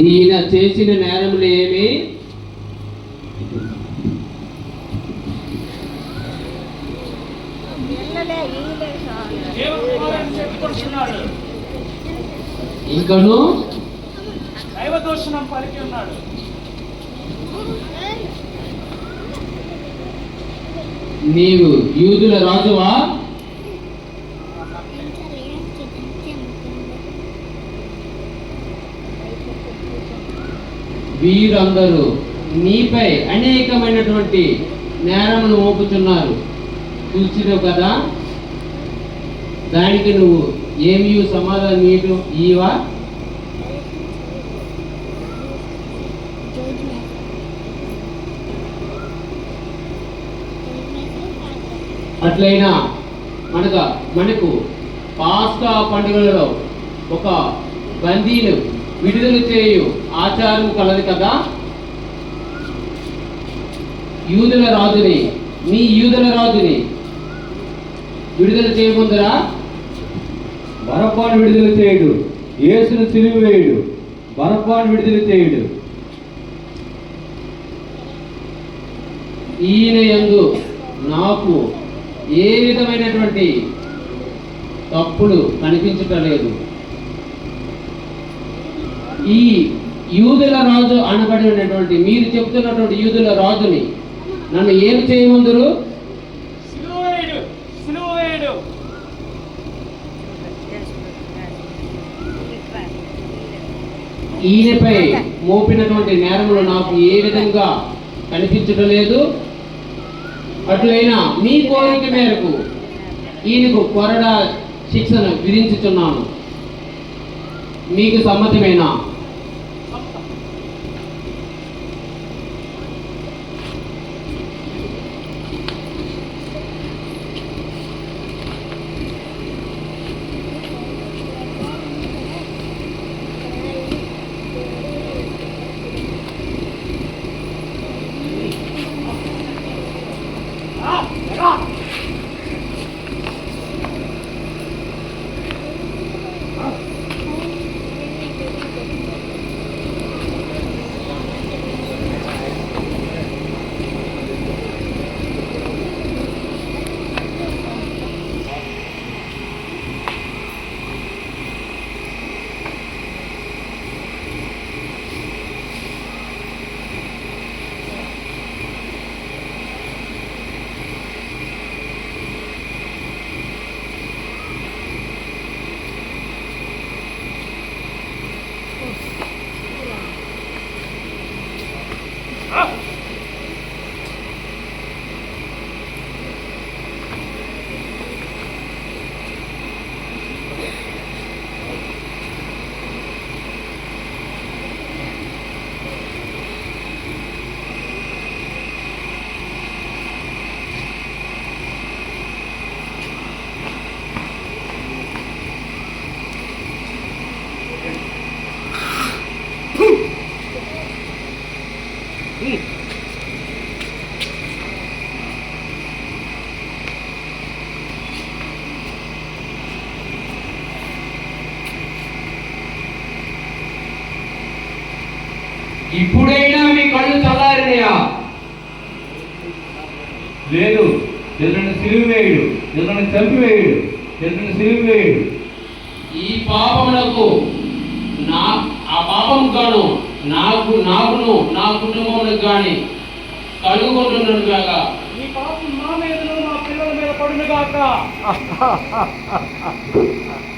ఈయన చేసిన నేరములు ఏమి? ఇంకను? దైవ దూషణం పలికి ఉన్నాడు. నీవు యూదుల రాజువా? వీరందరూ నీపై అనేకమైనటువంటి నేరములు మోపుతున్నారు. చూసినావు కదా? దానికి నువ్వు ఏమి సమాధానం ఇయ్యటం ఇవా అట్లయినా మనక మనకు పాస్కా పండుగలలో ఒక బందీలు విడుదల చేయు ఆచారం కలదు కదా? యూదుల రాజుని నీ యూదుల రాజుని విడుదల చేయముందరా? బరపాను విడుదల చేయుడు. యేసును సిలువ వేయుడు బరపాను విడుదల చేయుడు. ఈయన యందు నాకు ఏ విధమైనటువంటి తప్పులు కనిపించటలేదు ఈ యూదుల రాజు అనబడినటువంటి మీరు చెప్తున్నటువంటి యూదుల రాజుని నన్ను ఏం చేయమందురు? ఈయనపై మోపినటువంటి నేరములు నాకు ఏ విధంగా కనిపించడం లేదు అట్లయినా మీ కోరిక మేరకు ఈయనకు కొరడా శిక్షను విధించుచున్నాను. మీకు సమ్మతమేనా ఆ, రా. ఇప్పుడైనా మీ కళ్ళు చల్లారినయా? లేదు. ఇతను సిలువ వేయుడు ఇతను చంపివేయుడు. ఇతను సిలువ వేయుడు ఈ పాపమునకు నా ఆ పాపం గాను నాకు నాకును నా కుటుంబములకు గాని కలుగుకుంటున్నాడు కాక ఈ పాపం నా మీదను నా పిల్లల మీద పడును గాక.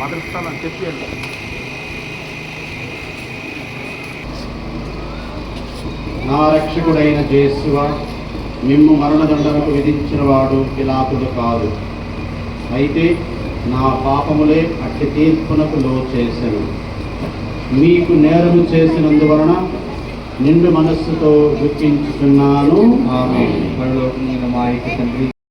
మదర్స్తానని చెప్పి నా రక్షకుడైన జేసువ మిమ్ము మరణదండనకు విధించిన వాడు పిలాతుడు కాదు. అయితే నా పాపములే అట్టి తీర్పునకు లో చేసెను మీకు నేరము చేసినందువలన నిండు మనస్సుతో దుఃఖించుతున్నాను ఆమె మా యొక్క తండ్రి